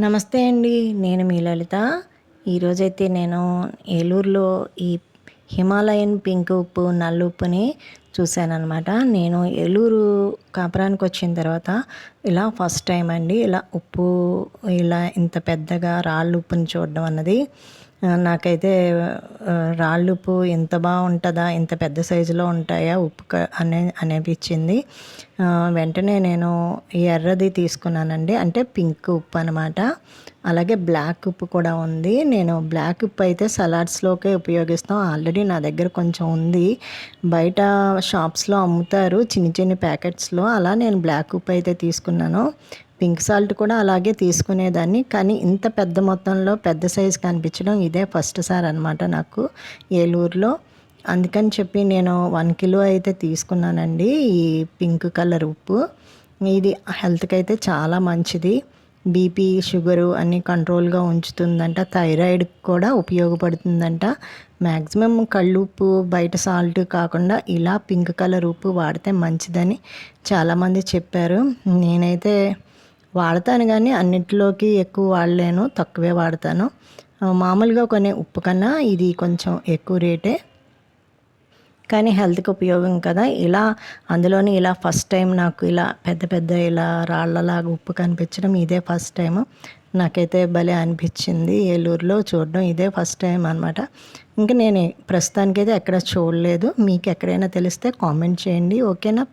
నమస్తే అండి నేను మీ లలిత. ఈరోజైతే నేను ఏలూరులో ఈ హిమాలయన్ పింక్ ఉప్పు నల్ల ఉప్పుని చూశానమాట నేను ఏలూరు కాపురానికి వచ్చిన తర్వాత ఇలా ఫస్ట్ టైం అండి ఇలా ఉప్పు ఇలా ఇంత పెద్దగా రాళ్ళు ఉప్పుని చూడడం అన్నది. నాకైతే రాళ్ళు ఉప్పు ఎంత బాగుంటుందా ఇంత పెద్ద సైజులో ఉంటాయా ఉప్పు అనే అనిపించింది వెంటనే నేను ఎర్రది తీసుకున్నానండి. అంటే పింక్ ఉప్పు అనమాట. అలాగే బ్లాక్ ఉప్పు కూడా ఉంది. నేను బ్లాక్ ఉప్పు అయితే సలాడ్స్లోకే ఉపయోగిస్తాం. ఆల్రెడీ నా దగ్గర కొంచెం ఉంది. బయట షాప్స్లో అమ్ముతారు. చిన్న చిన్న ప్యాకెట్స్లో. అలా నేను బ్లాక్ ఉప్పు అయితే తీసుకున్నాను. పింక్ సాల్ట్ కూడా అలాగే తీసుకునేదాన్ని. కానీ ఇంత పెద్ద మొత్తంలో పెద్ద సైజు కనిపించడం ఇదే ఫస్ట్ సార్ అనమాట నాకు ఏలూరులో. అందుకని చెప్పి నేను వన్ కిలో అయితే తీసుకున్నానండి ఈ పింక్ కలర్ ఉప్పు. ఇది హెల్త్కి అయితే చాలా మంచిది. బీపీ షుగరు అన్నీ కంట్రోల్గా ఉంచుతుందంట. థైరాయిడ్ కూడా ఉపయోగపడుతుందంట. మ్యాక్సిమం కళ్ళు ఉప్పు బయట సాల్ట్ కాకుండా ఇలా పింక్ కలర్ ఉప్పు వాడితే మంచిదని చాలామంది చెప్పారు. నేనైతే వాడతాను కానీ అన్నింటిలోకి ఎక్కువ వాడలేను తక్కువే వాడతాను. మామూలుగా కొనే ఉప్పు కన్నా ఇది కొంచెం ఎక్కువ రేటే. కానీ హెల్త్కి ఉపయోగం కదా. ఇలా అందులోని ఇలా ఫస్ట్ టైం నాకు ఇలా పెద్ద పెద్ద ఇలా రాళ్ళలాగా ఉప్పు కనిపించడం ఇదే ఫస్ట్ టైం నాకైతే భలే అనిపించింది ఏలూరులో చూడడం ఇదే ఫస్ట్ టైం అనమాట ఇంకా నేను ప్రస్తుతానికైతే ఎక్కడ చూడలేదు. మీకు ఎక్కడైనా తెలిస్తే కామెంట్ చేయండి. ఓకేనా?